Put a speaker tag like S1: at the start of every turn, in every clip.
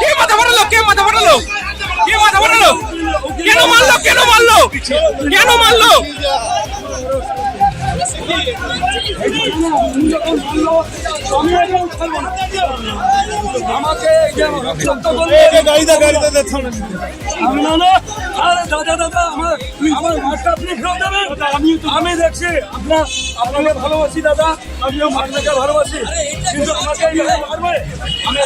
S1: কে মাথা ফাটালো কে মাথা ফাটালো কে মাথা ফাটালো কেন মারলো কেন মারলো কেন মারলো
S2: গাড়িতে গাড়িতে যাচ্ছে
S3: আমি না না দাদা দাদা আমার আমার আপনি ফেরত দেবেন আমি দেখছি আপনার আপনাকে ভালোবাসি দাদা আমিও মাছটাকে ভালোবাসি কিন্তু আমাকে মারবে আমি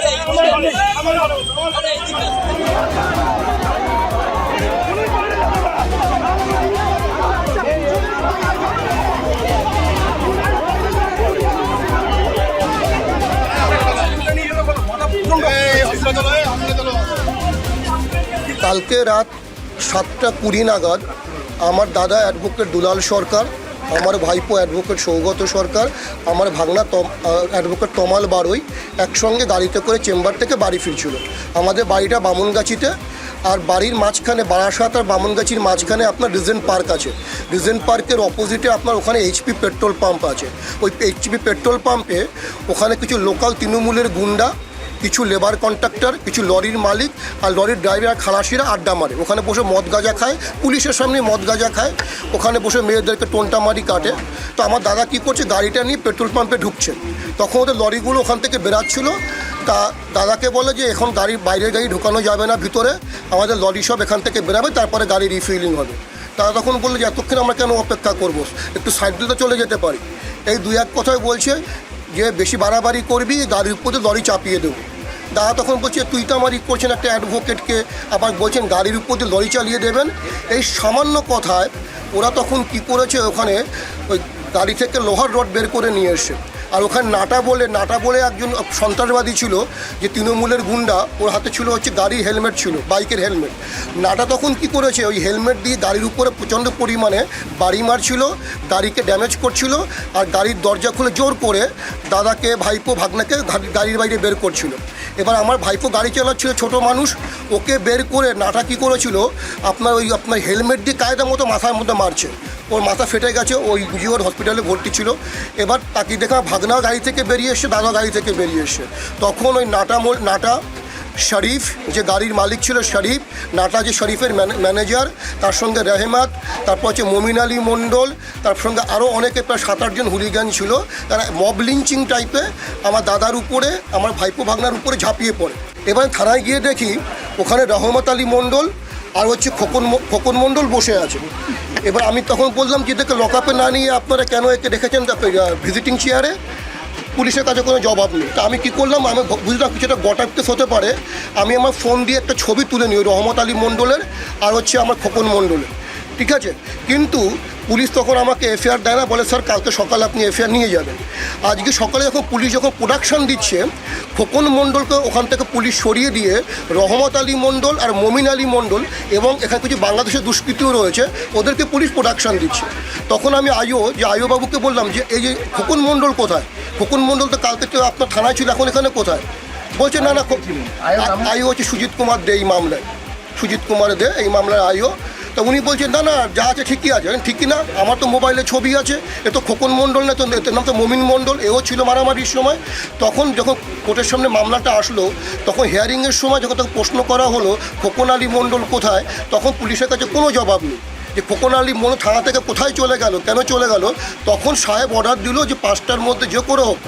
S4: কালকে রাত সাতটা কুড়ি নাগাদ আমার দাদা অ্যাডভোকেট দুলাল সরকার, আমার ভাইপো অ্যাডভোকেট সৌগত সরকার, আমার ভাগনা অ্যাডভোকেট তমাল বারুই একসঙ্গে গাড়িতে করে চেম্বার থেকে বাড়ি ফিরছিল। আমাদের বাড়িটা বামুনগাছিতে আর বাড়ির মাঝখানে বারাসাত আর বামুনগাছির মাঝখানে আপনার রিজেন্ট পার্ক আছে। রিজেন্ট পার্কের অপোজিটে আপনার ওখানে এইচপি পেট্রোল পাম্প আছে। ওই এইচপি পেট্রোল পাম্পে ওখানে কিছু লোকাল তৃণমূলের গুন্ডা কিছু লেবার কন্ট্রাক্টর কিছু লরির মালিক আর লরির ড্রাইভার খালাসিরা আড্ডা মারে। ওখানে বসে মদ গাঁজা খায়, পুলিশের সামনে মদ গাঁজা খায়, ওখানে বসে মেয়েদেরকে টোনটা মারি কাটে। তো আমার দাদা কী করছে, গাড়িটা নিয়ে পেট্রোল পাম্পে ঢুকছে। তখন ওদের লরিগুলো ওখান থেকে বেরাচ্ছিল। তা দাদাকে বলে যে, এখন গাড়ির বাইরের গাড়ি ঢোকানো যাবে না ভিতরে। আমাদের লরি সব এখান থেকে বেরাবে, তারপরে গাড়ি রিফিলিং হবে। তারা তখন বলল যে, এতক্ষণ আমরা কেন অপেক্ষা করব? একটু সাইড দিতে চলে যেতে পারি। এই দুই এক কথায় বলছে যে বেশি বাড়াবাড়ি করবি, গাড়ির উপরে লরি চাপিয়ে দেবো। দাদা তখন বলছে, তুই তো আমার করছেন একটা অ্যাডভোকেটকে আবার বলছেন গাড়ির উপর দিয়ে লরি চালিয়ে দেবেন। এই সামান্য কথায় ওরা তখন কি করেছে ওখানে, ওই গাড়ি থেকে লোহার রড বের করে নিয়ে এসে আর ওখানে নাটা বলে নাটা বলে একজন সন্ত্রাসবাদী ছিল যে তৃণমূলের গুন্ডা, ওর হাতে ছিল হচ্ছে গাড়ির হেলমেট ছিল, বাইকের হেলমেট। নাটা তখন কি করেছে? ওই হেলমেট দিয়ে গাড়ির উপরে প্রচণ্ড পরিমাণে বাড়ি মারছিল, গাড়িকে ড্যামেজ করছিল আর গাড়ির দরজা খুলে জোর করে দাদাকে, ভাইপো, ভাগনাকে গাড়ি- গাড়ির বাইরে বের করছিল। এবার আমার ভাইপো গাড়ি চালাচ্ছিল, ছোট মানুষ, ওকে বের করে নাটা কী করেছিল? আপনার ওই আপনার হেলমেট দিয়ে কায়দা মতো মাথার মধ্যে মারছে। ওর মাথা ফেটে গেছে, ওই জিওর হসপিটালে ভর্তি ছিল। এবার তাকে দেখা ভাগনা গাড়ি থেকে বেরিয়ে এসছে দাদা গাড়ি থেকে বেরিয়ে এসছে তখন ওই নাটা নাটা শরীফ, যে গাড়ির মালিক ছিল শরীফ, নাটা যে শরীফের ম্যানেজার তার সঙ্গে রেহেমাত, তারপর হচ্ছে মমিন আলী মণ্ডল, তার সঙ্গে আরও অনেকে প্রায় সাত আটজন হুলিগান ছিল। তারা মব লিঞ্চিং টাইপে আমার দাদার উপরে, আমার ভাইপো ভাগনার উপরে ঝাঁপিয়ে পড়ে। এবার থানায় গিয়ে দেখি, ওখানে রহমত আলী মণ্ডল আর হচ্ছে খোকন খোকন মণ্ডল বসে আছে। এবার আমি তখন বললাম যে দেখে লকআপে না নিয়ে আপনারা কেন একে রেখেছেন? ভিজিটিং চেয়ারে পুলিশের কাছে কোনো জবাব নেই। তা আমি কী করলাম? আমি বুঝলাম কিছুটা গটাপ হতে পারে। আমি আমার ফোন দিয়ে একটা ছবি তুলে নিই রহমত আলী মণ্ডলের, আর হচ্ছে আমার খোকন মণ্ডলের। ঠিক আছে? কিন্তু পুলিশ তখন আমাকে এফআইআর দেয় না বলে স্যার কালকে সকালে আপনি এফআইআর নিয়ে যাবেন। আজকে সকালে যখন পুলিশ যখন প্রোডাকশন দিচ্ছে খোকন মণ্ডলকে ওখান থেকে পুলিশ সরিয়ে দিয়ে রহমত আলী মণ্ডল আর মমিন আলী মণ্ডল এবং এখানে কিছু বাংলাদেশের দুষ্কৃতিও রয়েছে ওদেরকে পুলিশ প্রোডাকশন দিচ্ছে। তখন আমি আয়ো যে আয়ো বাবুকে বললাম যে এই যে খোকন মণ্ডল কোথায়? খোকন মণ্ডল তো কালকে তো আপনার থানায় ছিল এখন এখানে কোথায়? বলছে না না আয়ো হচ্ছে সুজিত কুমার দে এই মামলায়। সুজিত কুমার দে এই মামলার আয়ো। তা উনি বলছেন, না না, যা আছে ঠিকই আছে। ঠিকই না, আমার তো মোবাইলে ছবি আছে, এ তো খোকন মণ্ডল না তো নাম তো মমিন মণ্ডল, এও ছিল মারামারির সময়। তখন যখন কোর্টের সামনে মামলাটা আসলো, তখন হিয়ারিংয়ের সময় যখন তাকে প্রশ্ন করা হলো, খোকন আলী মণ্ডল কোথায়? তখন পুলিশের কাছে কোনো জবাব নেই। যে খোকন আলী মনে থানা থেকে কোথায় চলে গেল, কেন চলে গেল, তখন সাহেব অর্ডার দিল যে পাঁচটার মধ্যে যে করে হোক।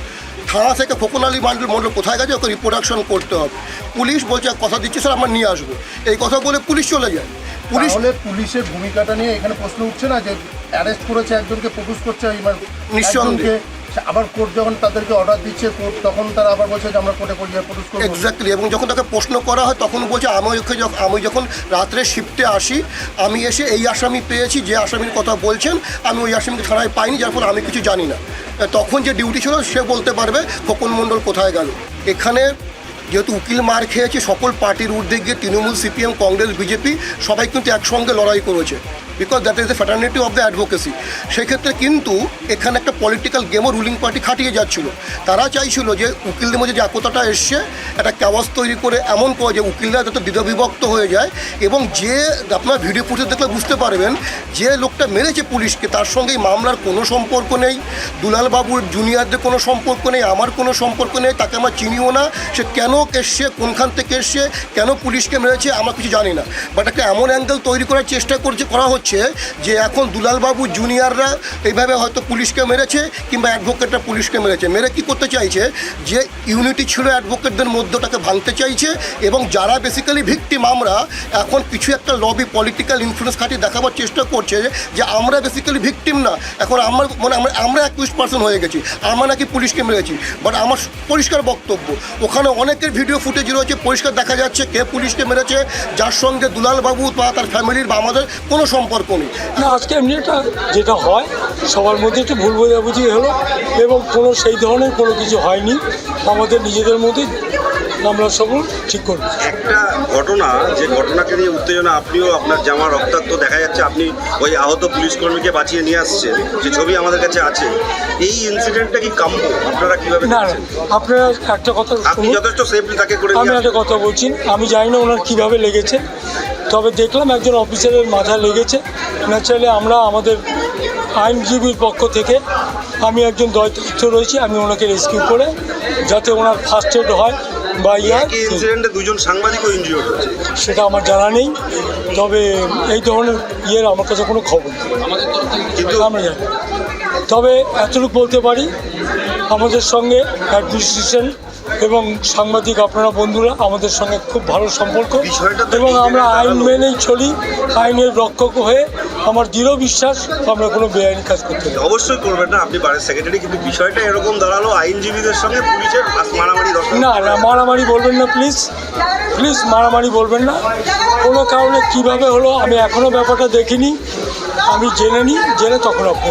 S4: থানা থেকে খোকন আলী মান্ডল মণ্ডল কোথায় গেছে, ওকে রিপ্রোডাকশন করতে হবে। পুলিশ বলছে কথা দিচ্ছে, স্যার, আমরা নিয়ে আসব। এই কথা বলে পুলিশ চলে যায়। পুলিশ
S2: তাহলে পুলিশের ভূমিকাটা নিয়ে এখানে প্রশ্ন উঠছে না যে অ্যারেস্ট করেছে একজনকে প্রপোজ করছে এবার
S4: নিঃসন্দেহে।
S2: আবার কোর্ট যখন তাদেরকে অর্ডার দিচ্ছে কোর্ট তখন তারা আবার বলছে যে আমরা কোর্টে পরিচয় প্রডিউস করব।
S4: এক্স্যাক্টলি এবং যখন তাকে প্রশ্ন করা হয় তখন বলছে আমি ওকে যখন আমি যখন রাত্রে শিফটে আসি আমি এসে এই আসামি পেয়েছি যে আসামির কথা বলছেন আমি ওই আসামিকে ছাড়াই পাইনি যার ফলে আমি কিছু জানি না। তখন যে ডিউটি ছিল সে বলতে পারবে খোকন মণ্ডল কোথায় গেল। এখানে যেহেতু উকিল মার খেয়েছে, সকল পার্টির ঊর্ধ্বে গিয়ে তৃণমূল, সিপিএম, কংগ্রেস, বিজেপি সবাই কিন্তু একসঙ্গে লড়াই করেছে। Because that is the fraternity of the advocacy সেক্ষেত্রে কিন্তু এখানে একটা পলিটিক্যাল গেমও রুলিং পার্টি খাটিয়ে যাচ্ছিল। তারা চাইছিল যে উকিলদের মধ্যে যে একতাটা এসছে, একটা ক্যাওয়াস তৈরি করে এমন করে যে উকিলরা যাতে দ্বিধাবিভক্ত হয়ে যায় এবং যে আপনার ভিডিও ফুটেজ দেখলে বুঝতে পারবেন যে লোকটা মেরেছে পুলিশকে, তার সঙ্গে মামলার কোনো সম্পর্ক নেই দুলালবাবুর জুনিয়রদের কোনো সম্পর্ক নেই, আমার কোনো সম্পর্ক নেই, তাকে আমার চিনিও না, সে কেন এসছে, কোনখান থেকে এসছে, কেন পুলিশকে মেরেছে, আমার কিছু জানি না। বাট একটা এমন অ্যাঙ্গেল তৈরি করার চেষ্টা করছে, করা হচ্ছে যে এখন দুলালবাবু জুনিয়ররা এইভাবে হয়তো পুলিশকে মেরেছে কিংবা অ্যাডভোকেটরা পুলিশকে মেরেছে। মেরে কী করতে চাইছে? যে ইউনিটি ছিল অ্যাডভোকেটদের মধ্যটাকে ভাঙতে চাইছে এবং যারা বেসিক্যালি ভিকটিম আমরা, এখন কিছু একটা লবি পলিটিক্যাল ইনফ্লুয়েন্স খাটিয়ে দেখাবার চেষ্টা করছে যে আমরা বেসিক্যালি ভিকটিম না। এখন আমার মানে আমরা আমরা একুশ পার্সেন্ট হয়ে গেছি। আমরা নাকি পুলিশকে মেরেছি। বাট আমার পরিষ্কার বক্তব্য, ওখানে অনেকের ভিডিও ফুটেজ রয়েছে, পরিষ্কার দেখা যাচ্ছে কে পুলিশকে মেরেছে, যার সঙ্গে দুলালবাবু বা তার ফ্যামিলির বা আমাদের কোনো সম্পর্ক নেই
S3: না, আজকে এমনি একটা যেটা হয়, সবার মধ্যে একটু ভুল বোঝাবুঝি হলো এবং কোনো সেই ধরনের কোনো কিছু হয়নি। আমাদের নিজেদের মধ্যে আমরা সব ঠিক করব
S5: একটা ঘটনা যে ঘটনাকে নিয়ে উত্তেজনা আপনিও আপনার জামা রক্তাক্ত দেখা যাচ্ছে আপনি ওই আহত পুলিশ কর্মীকে বাঁচিয়ে নিয়ে আসছেন যে ছবি আমাদের কাছে আছে এই ইনসিডেন্টটা কি কাম্য? আপনারা কীভাবে
S3: না আপনারা একটা কথা
S5: আপনি যথেষ্ট সেফলি তাকে করে
S3: আমি একটা কথা বলছি আমি জানি না ওনার কীভাবে লেগেছে তবে দেখলাম একজন অফিসারের মাথা লেগেছে। ন্যাচারালি আমরা আমাদের আইনজীবীর পক্ষ থেকে আমি একজন দায়িত্ব রয়েছি আমি ওনাকে রেস্কিউ করে যাতে ওনার ফার্স্ট এড হয়। বা ইয়ার
S5: একই ইনসিডেন্টে দুজন সাংবাদিকও ইনজিওর্ড হয়েছে।
S3: সেটা আমার জানা নেই। তবে এই ধরনের ইয়ের আমার কাছে কোনো খবর
S5: কিন্তু
S3: আমরা জানি। তবে এতটুকু বলতে পারি আমাদের সঙ্গে অ্যাডমিনিস্ট্রেশন এবং সাংবাদিক আপনারা বন্ধুরা আমাদের সঙ্গে খুব ভালো সম্পর্ক। এবং আমরা আইন মেনেই চলি আইনের রক্ষক হয়ে আমার দৃঢ় বিশ্বাস আমরা কোনো বেআইনি কাজ করতে পারি
S5: অবশ্যই করবেন না আপনি বারের সেক্রেটারি কিন্তু বিষয়টা এরকম দাঁড়াল আইনজীবীদের সঙ্গে পুলিশের মারামারি
S3: না না মারামারি বলবেন না প্লিজ প্লিজ মারামারি বলবেন না। কোনো কারণে কীভাবে হলো আমি এখনও ব্যাপারটা দেখিনি। আমি জেনে নিই জেনে তখন আপনি